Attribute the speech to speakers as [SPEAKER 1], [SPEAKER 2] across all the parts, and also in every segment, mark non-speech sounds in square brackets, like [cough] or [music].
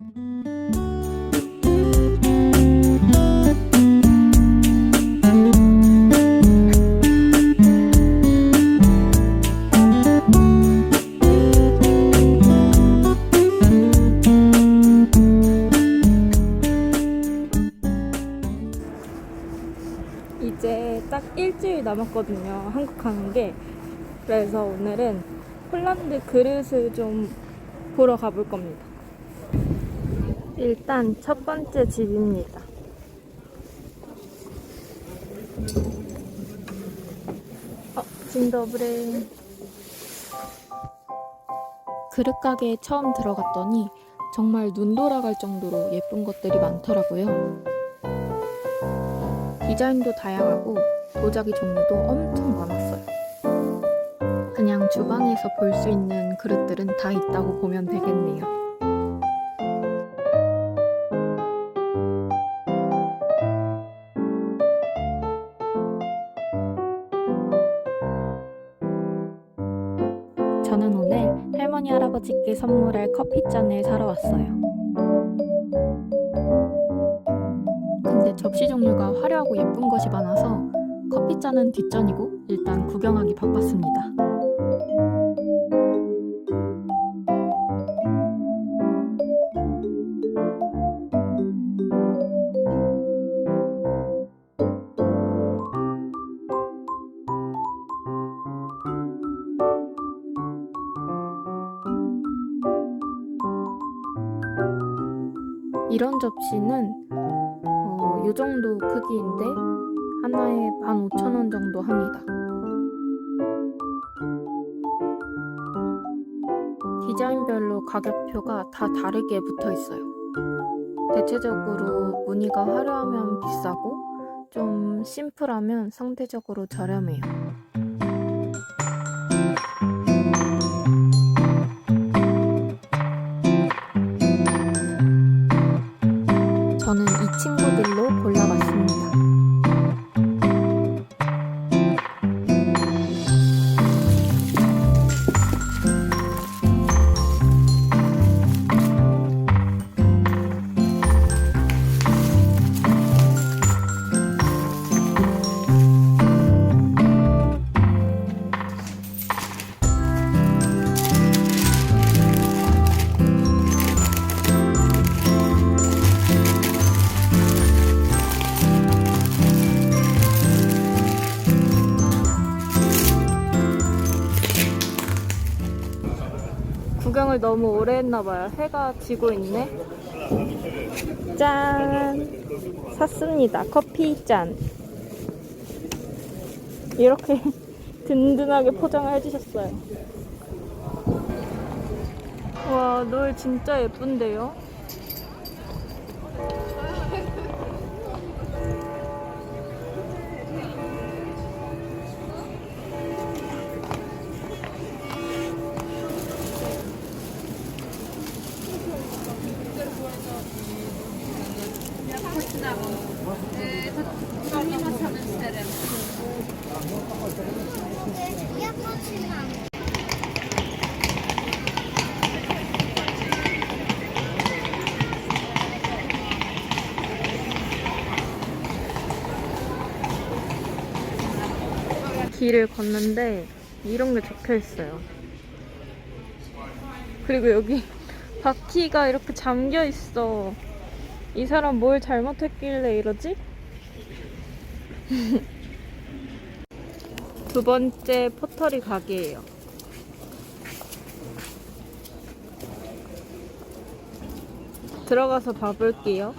[SPEAKER 1] 이제 딱 일주일 남았거든요. 한국 가는 게. 그래서 오늘은 폴란드 그릇을 좀 보러 가볼 겁니다. 일단 첫 번째 집입니다. 어, 진더브레. 그릇 가게에 처음 들어갔더니 정말 눈 돌아갈 정도로 예쁜 것들이 많더라고요. 디자인도 다양하고 도자기 종류도 엄청 많았어요. 그냥 주방에서 볼 수 있는 그릇들은 다 있다고 보면 되겠네요. 할머니 할아버지께 선물할 커피잔을 사러 왔어요. 근데 접시 종류가 화려하고 예쁜 것이 많아서 커피잔은 뒷전이고 일단 구경하기 바빴습니다. 이런 접시는 어, 이 정도 크기인데 하나에 15,000원 정도 합니다. 디자인별로 가격표가 다 다르게 붙어 있어요. 대체적으로 무늬가 화려하면 비싸고 좀 심플하면 상대적으로 저렴해요. 구경을 너무 오래 했나봐요. 해가 지고 있네. 짠! 샀습니다. 커피 짠. 이렇게 [laughs] 든든하게 포장을 해주셨어요. 와, 노을 진짜 예쁜데요? 길을 걷는데 이런 게 적혀 있어요. 그리고 여기 [laughs] 바퀴가 이렇게 잠겨 있어. 이 사람 뭘 잘못했길래 이러지? [laughs] 두 번째 포터리 가게예요. 들어가서 봐볼게요.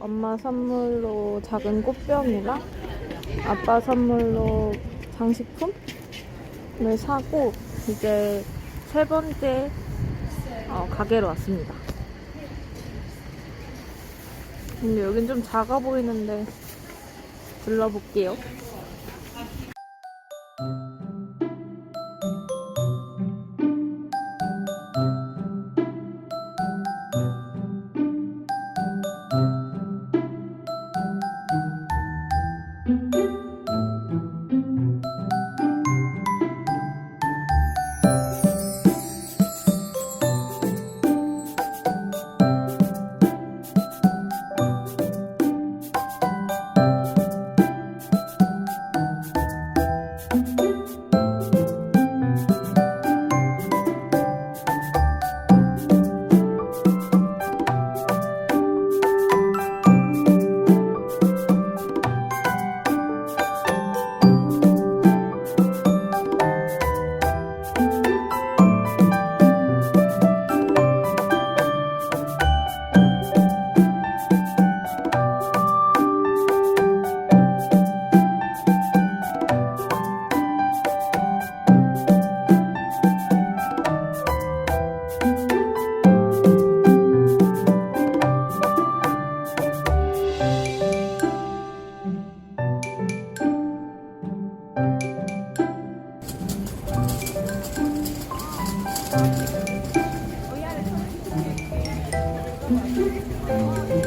[SPEAKER 1] 엄마 선물로 작은 꽃병이랑 아빠 선물로 장식품을 사고 이제 세 번째 어, 가게로 왔습니다. 근데 여긴 좀 작아 보이는데 들러볼게요. Thank you.